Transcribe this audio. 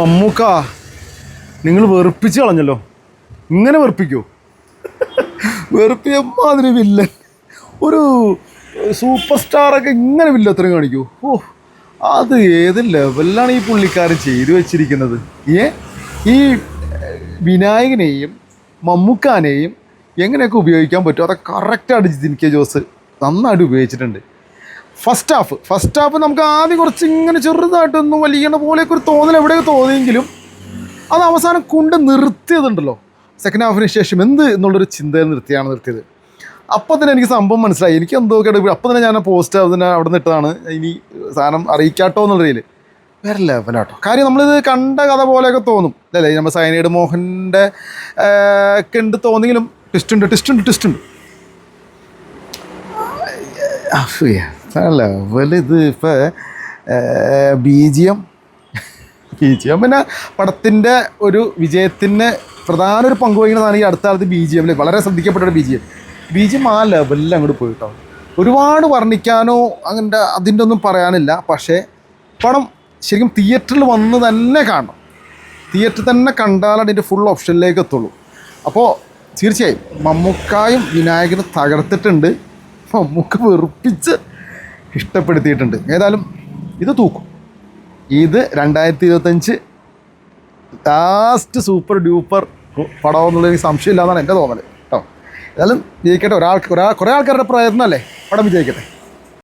മമ്മൂക്ക നിങ്ങൾ വെറുപ്പിച്ച് കളഞ്ഞല്ലോ. ഇങ്ങനെ വെറുപ്പിക്കോ. വെറുപ്പിയ മാതിരി വില്ലൻ ഒരു സൂപ്പർ സ്റ്റാറൊക്കെ ഇങ്ങനെ വില്ലത്തരം കാണിക്കൂ. ഓ അത് ഏത് ലെവലിലാണ് ഈ പുള്ളിക്കാരൻ ചെയ്തു വെച്ചിരിക്കുന്നത്? ഏ? ഈ വിനായകനെയും മമ്മൂക്കാനെയും എങ്ങനെയൊക്കെ ഉപയോഗിക്കാൻ പറ്റും? അതൊക്കെ കറക്റ്റായിട്ട് ജിതിൻ കെ ജോസ് നന്നായിട്ട് ഉപയോഗിച്ചിട്ടുണ്ട്. ഫസ്റ്റ് ഹാഫ് ഫസ്റ്റ് ഹാഫ് നമുക്ക് ആദ്യം കുറച്ച് ഇങ്ങനെ ചെറുതായിട്ടൊന്നും വലിയണ പോലെയൊക്കെ ഒരു തോന്നൽ എവിടെയൊക്കെ തോന്നിയെങ്കിലും അത് അവസാനം കൊണ്ട് നിർത്തിയതുണ്ടല്ലോ. സെക്കൻഡ് ഹാഫിന് ശേഷം എന്ത് എന്നുള്ളൊരു ചിന്തയിൽ നിർത്തിയാണ് നിർത്തിയത്. അപ്പോൾ തന്നെ എനിക്ക് സംഭവം മനസ്സിലായി. എനിക്ക് എന്തോ കേട്ടോ അപ്പോൾ തന്നെ ഞാൻ പോസ്റ്റ് അതിനെ അവിടെ നിന്ന് ഇനി സാധനം അറിയിക്കാട്ടോ എന്നുള്ള രീതിയിൽ. വേറെ ലെവലാട്ടോ കാര്യം നമ്മളിത് കണ്ട കഥ പോലെയൊക്കെ തോന്നും. അല്ലേ? നമ്മൾ സൈനൈഡ് മോഹന്റെ ഒക്കെ ഉണ്ട് തോന്നിയെങ്കിലും ട്വിസ്റ്റ് ഉണ്ട് ട്വിസ്റ്റ് ഉണ്ട് ട്വിസ്റ്റ് ഉണ്ട്. ലെവൽ ഇത് ഇപ്പോൾ B G M B G M പിന്നെ പടത്തിന്റെ ഒരു വിജയത്തിന് പ്രധാന ഒരു പങ്ക് വഹിക്കുന്നതാണ് ഈ അടുത്ത കാലത്ത് ബി ജി എമ്മിൽ വളരെ ശ്രദ്ധിക്കപ്പെട്ട ഒരു B G M B G M ആ ലെവലിൽ അങ്ങോട്ട് പോയിട്ടോ. ഒരുപാട് വർണിക്കാനോ അങ്ങനെ അതിന്റെ ഒന്നും പറയാനില്ല. പക്ഷേ പണം ശരിക്കും തിയേറ്ററിൽ വന്ന് തന്നെ കാണണം. തിയേറ്ററിൽ തന്നെ കണ്ടാലാണ് അതിന്റെ ഫുൾ ഓപ്ഷനിലേക്ക് എത്തുള്ളൂ. അപ്പോൾ തീർച്ചയായും മമ്മൂക്കായും വിനായകനും തകർത്തിട്ടുണ്ട്. മമ്മൂക്ക വെറുപ്പിച്ച് ഇഷ്ടപ്പെടുത്തിയിട്ടുണ്ട്. ഏതായാലും ഇത് തൂക്കും. ഇത് രണ്ടായിരത്തി ഇരുപത്തഞ്ച് ലാസ്റ്റ് സൂപ്പർ ഡ്യൂപ്പർ പടം എന്നുള്ളൊരു സംശയമില്ല എന്നാണ് എന്റെ തോന്നൽ കേട്ടോ ഏതായാലും ജയിക്കട്ടെ. ഒരാൾക്ക് ഒരാൾ കുറേ ആൾക്കാരുടെ പ്രയത്നമല്ലേ പടം വിജയിക്കട്ടെ.